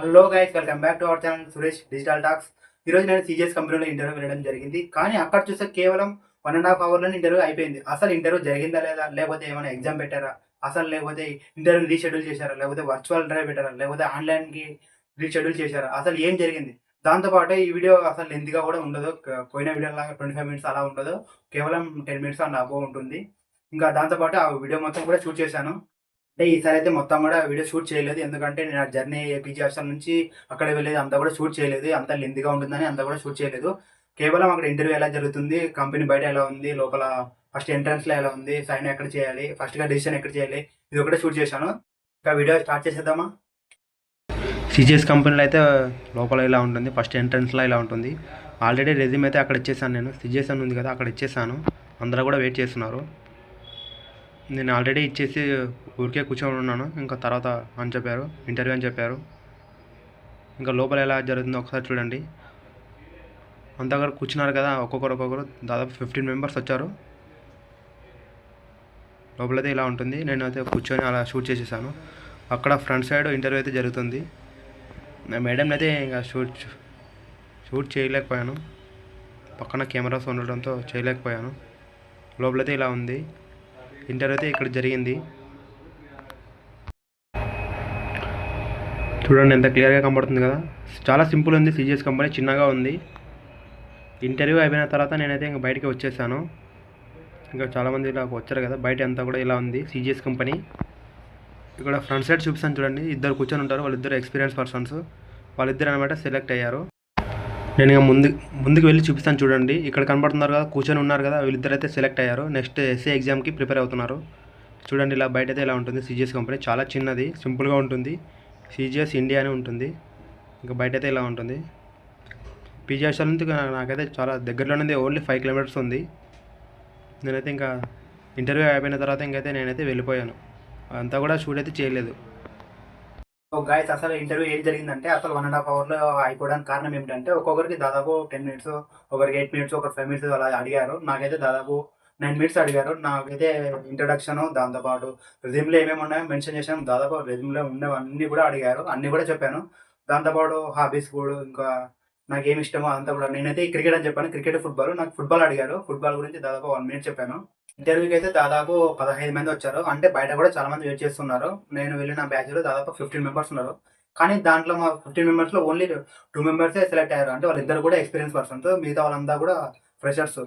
Hello guys welcome back to our channel Suresh digital talks ఈ నేను CGS కంపెనీలో interview వెళ్ళడం జరిగింది. కానీ అక్కడ చూస్తే కేవలం వన్ అండ్ హాఫ్ అవర్లో ఇంటర్వ్యూ అయిపోయింది. అసలు ఇంటర్వ్యూ జరిగిందా లేదా లేకపోతే ఏమైనా ఎగ్జామ్ పెట్టారా? అసలు లేకపోతే ఇంటర్వ్యూ రీషెడ్యూల్ చేశారా? లేకపోతే వర్చువల్ డ్రైవ్ పెట్టారా? లేకపోతే ఆన్లైన్కి రీషెడ్యూల్ చేశారా? అసలు ఏం జరిగింది? దాంతోపాటు ఈ వీడియో అసలు లెంత్గా కూడా ఉండదు. పోయిన వీడియో లాగా ట్వంటీ ఫైవ్ మినిట్స్ అలా ఉండదు. కేవలం టెన్ మినిట్స్ అండ్ అబో ఉంటుంది. ఇంకా దాంతోపాటు ఆ వీడియో మొత్తం కూడా షూట్ చేశాను. అంటే ఈసారి అయితే మొత్తం కూడా వీడియో షూట్ చేయలేదు. ఎందుకంటే నేను జర్నీ ఏపీజీ హాస్టల్ నుంచి అక్కడ వెళ్ళేది అంతా కూడా షూట్ చేయలేదు. అంత లెందిగా ఉంటుందని అంతా కూడా షూట్ చేయలేదు. కేవలం అక్కడ ఇంటర్వ్యూ ఎలా జరుగుతుంది కంపెనీ బయట ఎలా ఉంది లోపల ఫస్ట్ ఎంట్రన్స్లో ఎలా ఉంది సైన్ ఎక్కడ చేయాలి ఫస్ట్గా డిసిషన్ ఎక్కడ చేయాలి ఇది ఒకటే షూట్ చేశాను. ఇంకా వీడియో స్టార్ట్ చేసేద్దామా? సిజిఎస్ కంపెనీలో అయితే లోపల ఇలా ఉంటుంది ఫస్ట్ ఎంట్రన్స్లో ఇలా ఉంటుంది. ఆల్రెడీ రెజ్యూమ్ అయితే అక్కడ ఇచ్చేసాను నేను. సిజిఎస్ అని ఉంది కదా అక్కడ ఇచ్చేసాను. అందరూ కూడా వెయిట్ చేస్తున్నారు. నేను ఆల్రెడీ ఇచ్చేసి ఊరికే కూర్చొని ఉన్నాను. ఇంకా తర్వాత అని చెప్పారు. ఇంటర్వ్యూ అని చెప్పారు. ఇంకా లోపల ఎలా జరుగుతుందో ఒకసారి చూడండి. అంతా కూర్చున్నారు కదా ఒక్కొక్కరు ఒక్కొక్కరు. దాదాపు ఫిఫ్టీన్ మెంబర్స్ వచ్చారు. లోపలైతే ఇలా ఉంటుంది. నేను అయితే కూర్చొని అలా షూట్ చేసేసాను. అక్కడ ఫ్రంట్ సైడ్ ఇంటర్వ్యూ అయితే జరుగుతుంది. మేడం అయితే ఇంకా షూట్ షూట్ చేయలేకపోయాను. పక్కన కెమెరాస్ ఉండడంతో చేయలేకపోయాను. లోపలైతే ఇలా ఉంది. ఇంటర్వ్యూ అయితే ఇక్కడ జరిగింది. చూడండి ఎంత క్లియర్గా కనబడుతుంది కదా. చాలా సింపుల్ ఉంది సిజిఎస్ కంపెనీ చిన్నగా ఉంది. ఇంటర్వ్యూ అయిపోయిన తర్వాత నేనైతే ఇంకా బయటికి వచ్చేసాను. ఇంకా చాలామంది ఇలా వచ్చారు కదా బయట అంతా కూడా ఇలా ఉంది సిజిఎస్ కంపెనీ. ఇక్కడ ఫ్రంట్ సైడ్ చూపిస్తాను చూడండి. ఇద్దరు కూర్చొని ఉంటారు వాళ్ళిద్దరు ఎక్స్పీరియన్స్ పర్సన్స్. వాళ్ళిద్దరు అనమాట సెలెక్ట్ అయ్యారు. నేను ఇక ముందు ముందుకు వెళ్ళి చూపిస్తాను చూడండి. ఇక్కడ కనబడుతున్నారు కదా కూర్చొని ఉన్నారు కదా వీళ్ళిద్దరు అయితే సెలెక్ట్ అయ్యారు నెక్స్ట్ ఎస్ఏ ఎగ్జామ్కి ప్రిపేర్ అవుతున్నారు. చూడండి ఇలా బయట అయితే ఇలా ఉంటుంది సిజిఎస్ కంపెనీ చాలా చిన్నది సింపుల్గా ఉంటుంది. సిజిఎస్ ఇండియా అని ఉంటుంది. ఇంకా బయట అయితే ఇలా ఉంటుంది పీజీ నుంచి నాకైతే చాలా దగ్గరలోనే ఓన్లీ ఫైవ్ కిలోమీటర్స్ ఉంది. నేనైతే ఇంకా ఇంటర్వ్యూ అయిపోయిన తర్వాత ఇంకైతే నేనైతే వెళ్ళిపోయాను. అంతా కూడా షూట్ అయితే చేయలేదు. గాయస్ అసలు ఇంటర్వ్యూ ఏం జరిగిందంటే అసలు వన్ అండ్ హాఫ్ అవర్లో అయిపోవడానికి కారణం ఏమిటంటే ఒక్కొక్కరికి దాదాపు టెన్ మినిట్స్ ఒకరికి ఎయిట్ మినిట్స్ ఒక ఫైవ్ మినిట్స్ అలా అడిగారు. నాకైతే దాదాపు నైన్ మినిట్స్ అడిగారు. నాకైతే ఇంట్రొడక్షన్ దాంతోపాటు రెజ్యూమ్లో ఏమేమి ఉన్నాయో మెన్షన్ చేశాను. దాదాపు రెజ్యూమ్లో ఉన్నవన్నీ కూడా అడిగారు. అన్నీ కూడా చెప్పాను. దాంతోపాటు హాబీస్ కూడా ఇంకా నాకు ఏమి ఇష్టమో అంతా కూడా నేనైతే క్రికెట్ అని చెప్పాను. Cricket football. నాకు ఫుట్బాల్ అడిగారు. ఫుట్బాల్ గురించి దాదాపు వన్ మినిట్ చెప్పాను. ఇంటర్వ్యూకి అయితే దాదాపు పదహైదు మంది వచ్చారు. అంటే బయట కూడా చాలా మంది వెయిట్ చేస్తున్నారు. నేను వెళ్ళిన బ్యాచ్లో దాదాపు ఫిఫ్టీన్ మెంబర్స్ ఉన్నారు. కానీ దాంట్లో మా ఫిఫ్టీన్ మెంబర్స్లో ఓన్లీ టూ మెంబర్సే సెలెక్ట్ అయ్యారు. అంటే వాళ్ళిద్దరు కూడా ఎక్స్పీరియన్స్ పర్సన్స్ మిగతా వాళ్ళంతా కూడా ఫ్రెషర్స్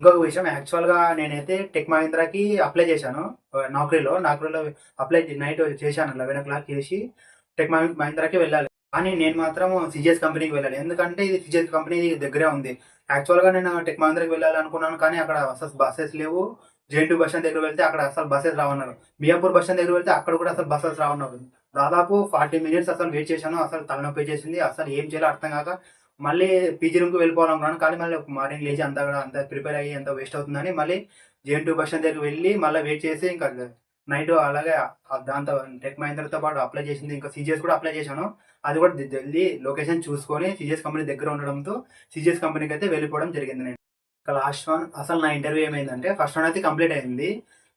ఇంకొక విషయం యాక్చువల్గా నేనైతే టెక్ మహీంద్రాకి అప్లై చేశాను. నౌకరీలో. నౌకరీలో అప్లై నైట్ చేశాను. లెవెన్ ఓ క్లాక్ చేసి టెక్ మహీంద్రాకి వెళ్ళాలి. కానీ నేను మాత్రం సిజిఎస్ కంపెనీకి వెళ్ళాలి. ఎందుకంటే ఇది సిజిఎస్ కంపెనీ దగ్గరే ఉంది. యాక్చువల్గా నేను టెక్ మహీంద్రాకి వెళ్ళాలనుకున్నాను కానీ అక్కడ అసలు బస్సెస్ లేవు. జేఎన్టీ బస్ స్టాండ్ దగ్గర వెళ్తే అక్కడ అసలు బస్సెస్ రావన్నారు. మియాపూర్ బస్ స్టాండ్ దగ్గర వెళ్తే అక్కడ కూడా అసలు బస్సెస్ రావన్నారు. దాదాపు ఫార్టీ మినిట్స్ అసలు వెయిట్ చేశాను. అసలు తలనొప్పి చేసింది అసలు ఏం చేయాలో అర్థం కాక మళ్ళీ పీజీ రూమ్కి వెళ్ళిపోవాలనుకున్నాను కానీ మళ్ళీ మార్నింగ్ లేచి అంతా కూడా అంతా ప్రిపేర్ అయ్యి అంత వేస్ట్ అవుతుందని మళ్ళీ జేఎన్టీ బస్ స్టాండ్ దగ్గరికి వెళ్ళి మళ్ళీ వెయిట్ చేసి ఇంకా నైట్ అలాగే దాంతో టెక్ మహేంద్రతో పాటు అప్లై చేసింది. ఇంకా సిజిఎస్ కూడా అప్లై చేశాను. అది కూడా జల్దీ లొకేషన్ చూసుకొని సిజిఎస్ కంపెనీ దగ్గర ఉండడంతో సిజిఎస్ కంపెనీకి అయితే వెళ్ళిపోవడం జరిగింది. నేను ఇంకా లాస్ట్ వన్ అసలు నా ఇంటర్వ్యూ ఏమైందంటే ఫస్ట్ వన్ అయితే కంప్లీట్ అయింది.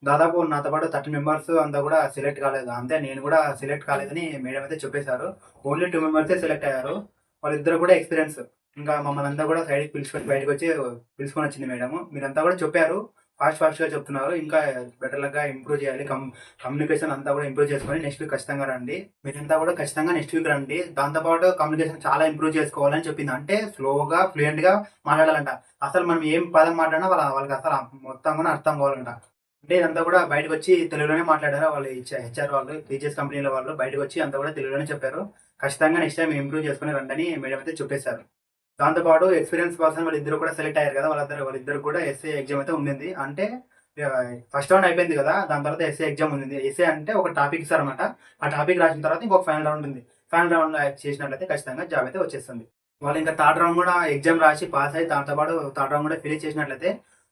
దాదాపు నాతో పాటు థర్టీ మెంబర్స్ అంతా కూడా సెలెక్ట్ కాలేదు. అంతే నేను కూడా సెలెక్ట్ కాలేదని మేడం అయితే చెప్పేశారు. ఓన్లీ టూ మెంబర్సే సెలెక్ట్ అయ్యారు. వాళ్ళిద్దరు కూడా ఎక్స్పీరియన్స్ ఇంకా మమ్మల్ని అంతా కూడా సైడ్కి పిలుచుకొని బయటకు వచ్చి పిలుచుకొని వచ్చింది మేడం మీరంతా కూడా చెప్పారు. ఫాస్ట్ ఫాస్ట్గా చెప్తున్నారు. ఇంకా బెటర్గా ఇంప్రూవ్ చేయాలి. కమ్ కమ్యూనికేషన్ అంతా కూడా ఇంప్రూవ్ చేసుకొని నెక్స్ట్ వీక్ ఖచ్చితంగా రండి. మీరంతా కూడా ఖచ్చితంగా నెక్స్ట్ వీక్ రండి. దాంతోపాటు కమ్యూనికేషన్ చాలా ఇంప్రూవ్ చేసుకోవాలని చెప్పింది. అంటే స్లోగా ఫ్లూయెంట్గా మాట్లాడాలంట. అసలు మనం ఏం పదం మాట్లాడినా వాళ్ళ వాళ్ళకి అసలు మొత్తం కూడా అర్థం కావాలంట. అంటే ఇదంతా కూడా బయటకు వచ్చి తెలుగులోనే మాట్లాడారు వాళ్ళు హెచ్ఆర్ వాళ్ళు టీచర్స్ కంపెనీల వాళ్ళు బయటకు వచ్చి అంతా కూడా తెలుగులోనే చెప్పారు. ఖచ్చితంగా నెక్స్ట్ టైం ఇంప్రూవ్ చేసుకుని రండి మేడం అయితే చెప్పేశారు. దాంతోపాటు ఎక్స్పీరియన్స్ పర్సన్ వాళ్ళిద్దరు కూడా సెలెక్ట్ అయ్యారు కదా వాళ్ళిద్దరు వాళ్ళిద్దరు కూడా ఎస్ఏ ఎగ్జామ్ అయితే ఉండింది. అంటే ఫస్ట్ రౌండ్ అయిపోయింది కదా దాని తర్వాత ఎస్ఏ ఎగ్జామ్ ఉంది ఎస్ఏ అంటే ఒక టాపిక్ ఇస్తారన్నమాట. ఆ టాపిక్ రాసిన తర్వాత ఇంకొక ఫైనల్ రౌండ్ ఉంది. ఫైనల్ రౌండ్ చేసినట్లయితే ఖచ్చితంగా జాబ్ అయితే వచ్చేస్తుంది. వాళ్ళు ఇంకా థర్డ్ రౌండ్ కూడా ఎగ్జామ్ రాసి పాస్ అయ్యి దాంతోపాటు థర్డ్ రౌండ్ కూడా ఫినిష్ చేసినట్లయితే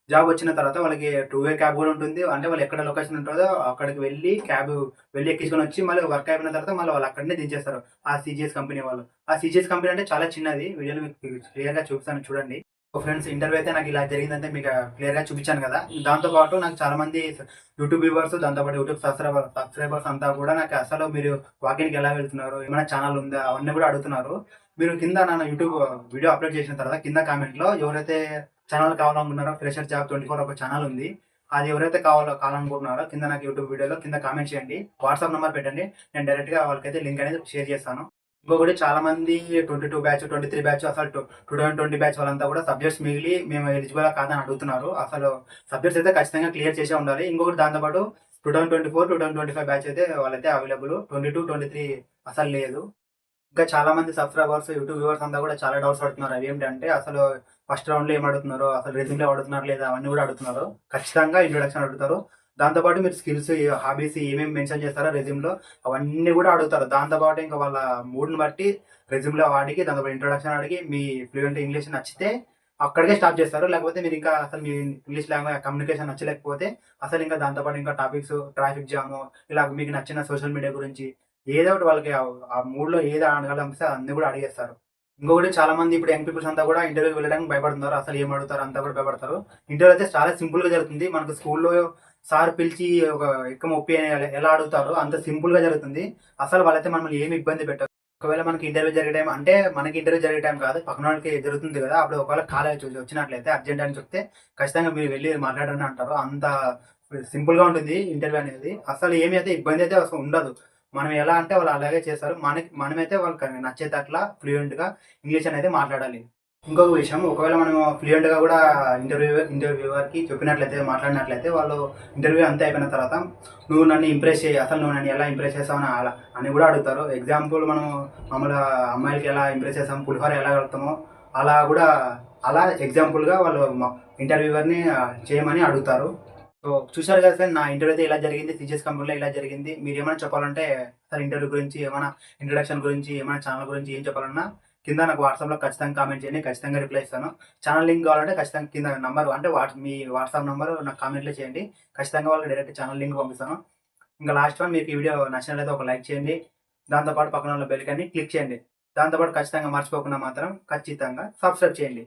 జాబ్ వచ్చిన తర్వాత వాళ్ళకి టూ వే క్యాబ్ కూడా ఉంటుంది. అంటే వాళ్ళు ఎక్కడ లొకేషన్ ఉంటుందో అక్కడికి వెళ్ళి క్యాబ్ వెళ్ళి ఎక్కించుకొని వచ్చి మళ్ళీ వర్క్ అయిపోయిన తర్వాత మళ్ళీ వాళ్ళు అక్కడనే దించేస్తారు. ఆ సిజిఎస్ కంపెనీ వాళ్ళు. ఆ సిజిఎస్ కంపెనీ అంటే చాలా చిన్నది. వీడియోలో మీకు క్లియర్గా చూపిస్తాను చూడండి. ఫ్రెండ్స్ ఇంటర్వ్యూ అయితే నాకు ఇలా జరిగిందంటే మీకు క్లియర్గా చూపించాను కదా. దాంతో పాటు నాకు చాలా మంది యూట్యూబ్ వ్యూవర్స్ దాంతో పాటు యూట్యూబ్ సబ్స్క్రైబర్ సబ్స్క్రైబర్స్ అంతా కూడా నాకు అసలు మీరు వాకింగ్కి ఎలా వెళ్తున్నారు? ఏమైనా ఛానల్ ఉందా? అవన్నీ కూడా అడుగుతున్నారు. మీరు కింద నా యూట్యూబ్ వీడియో అప్లోడ్ చేసిన తర్వాత కింద కామెంట్లో ఎవరైతే ఛానల్ కావాలనుకున్నారో ఫ్రెషర్ జాబ్ ట్వంటీ ఫోర్ ఒక ఛానల్ ఉంది. అది ఎవరైతే కావాలో కావాలనుకుంటున్నారో కింద నాకు యూట్యూబ్ వీడియోలో కింద కామెంట్ చేయండి. వాట్సాప్ నెంబర్ పెట్టండి. నేను డైరెక్ట్గా వాళ్ళకైతే లింక్ అనేది షేర్ చేస్తాను. ఇంకొకటి చాలా మంది twenty two batch twenty three batch అసలు టూ థౌసండ్ ట్వంటీ బ్యాచ్ వాళ్ళంతా కూడా సబ్జెక్ట్స్ మిగిలి మేము ఎలిజిబుల్ కాదని అడుగుతున్నారు. అసలు సబ్జెక్ట్స్ అయితే ఖచ్చితంగా క్లియర్ చేసే ఉండాలి. ఇంకొకటి దాంతోపాటు two thousand twenty four two thousand twenty five batch అయితే వాళ్ళైతే available twenty two twenty three అసలు లేదు. ఇంకా చాలా మంది సబ్స్క్రైబర్స్ యూట్యూబ్ వ్యూవర్స్ అంతా కూడా చాలా డౌట్స్ పడుతున్నారు. అవి ఏంటంటే అసలు ఫస్ట్ రౌండ్లో ఏం అడుగుతున్నారు అసలు రెజ్యూమ్లో అడుగుతున్నారు లేదా అవన్నీ కూడా అడుగుతున్నారు ఖచ్చితంగా ఇంట్రొడక్షన్ అడుగుతారు. దాంతోపాటు మీరు స్కిల్స్ హాబీస్ ఏమేమి మెన్షన్ చేస్తారో రెజ్యూమ్లో అవన్నీ కూడా అడుగుతారు దాంతోపాటు ఇంకా వాళ్ళ మూడ్ని బట్టి రెజ్యూమ్లో అడిగి దాంతోపాటు ఇంట్రొడక్షన్ అడిగి మీ ఫ్లూయెంట్ ఇంగ్లీష్ నచ్చితే అక్కడికే స్టాప్ చేస్తారు. లేకపోతే మీరు ఇంకా అసలు మీ ఇంగ్లీష్ లాంగ్వేజ్ కమ్యూనికేషన్ నచ్చలేకపోతే అసలు ఇంకా దాంతోపాటు ఇంకా టాపిక్స్ ట్రాఫిక్ జామ్ ఇలా మీకు నచ్చిన సోషల్ మీడియా గురించి ఏదో ఒకటి వాళ్ళకి ఆ- మూడ్లో ఏదో అడగాలనిపిస్తే అన్ని కూడా అడిగేస్తారు. ఇంకొకటి చాలా మంది ఇప్పుడు యంగ్ పీపుల్స్ అంతా కూడా ఇంటర్వ్యూ వెళ్ళడానికి భయపడుతున్నారు అసలు ఏం అడుగుతారు అంతా కూడా భయపడతారు. ఇంటర్వ్యూ అయితే చాలా సింపుల్గా జరుగుతుంది. మనకు స్కూల్లో సార్ పిలిచి ఒక ఎక్కువ ముప్పి ఎలా అడుగుతారో అంత సింపుల్గా జరుగుతుంది. అసలు వాళ్ళైతే మనల్ని ఏమి ఇబ్బంది పెట్టారు. ఒకవేళ మనకి ఇంటర్వ్యూ జరిగే టైం అంటే మనకి ఇంటర్వ్యూ జరిగే టైం కాదు పక్కన వాళ్ళకి జరుగుతుంది కదా అప్పుడు ఒకవేళ కాలేజ్ వచ్చినట్లయితే అర్జెంట్ అని చెప్తే ఖచ్చితంగా మీరు వెళ్ళి మాట్లాడండి అంటారు. అంత సింపుల్గా ఉంటుంది ఇంటర్వ్యూ అనేది. అసలు ఏమి అయితే ఇబ్బంది అయితే అసలు ఉండదు. మనం ఎలా అంటే వాళ్ళు అలాగే చేస్తారు. మనకి మనమైతే వాళ్ళకి నచ్చేటట్లా ఫ్లూయెంట్గా ఇంగ్లీష్ అనేది మాట్లాడాలి. ఇంకొక విషయం ఒకవేళ మనం ఫ్లూయెంట్గా కూడా ఇంటర్వ్యూ ఇంటర్వ్యూవర్కి చెప్పినట్లయితే మాట్లాడినట్లయితే వాళ్ళు ఇంటర్వ్యూ అంతా అయిపోయిన తర్వాత నువ్వు నన్ను ఇంప్రెస్ చేయి అసలు నువ్వు నన్ను ఎలా ఇంప్రెస్ చేస్తావు అని అలా అని కూడా అడుగుతారు. ఎగ్జాంపుల్ మనం మామూలు అమ్మాయిలకి ఎలా ఇంప్రెస్ చేస్తాం పులిహోర ఎలా కలుగుతామో అలా కూడా అలా ఎగ్జాంపుల్గా వాళ్ళు ఇంటర్వ్యూవర్ని చేయమని అడుగుతారు. సో చూశారు కదా సార్ నా ఇంటర్వ్యూ అయితే ఇలా జరిగింది సిజిఎస్ కంపెనీలో ఇలా జరిగింది. మీరు ఏమైనా చెప్పాలంటే సార్ ఇంటర్వ్యూ గురించి ఏమైనా ఇంట్రడక్షన్ గురించి ఏమైనా ఛానల్ గురించి ఏం చెప్పాలన్నా కింద నాకు వాట్సాప్లో ఖచ్చితంగా కామెంట్ చేయండి ఖచ్చితంగా రిప్లై ఇస్తాను. ఛానల్ లింక్ కావాలంటే ఖచ్చితంగా కింద నంబర్ అంటే వాట్స్ మీ వాట్సాప్ నెంబర్ నాకు కామెంట్లో చేయండి. ఖచ్చితంగా వాళ్ళకి డైరెక్ట్ ఛానల్ లింక్ పంపిస్తాను. ఇంకా లాస్ట్ వన్ మీకు ఈ వీడియో నచ్చినట్లయితే ఒక లైక్ చేయండి. దాంతోపాటు పక్కన ఉన్న బెల్కన్ని క్లిక్ చేయండి. దాంతోపాటు ఖచ్చితంగా మర్చిపోకుండా మాత్రం ఖచ్చితంగా సబ్స్క్రైబ్ చేయండి.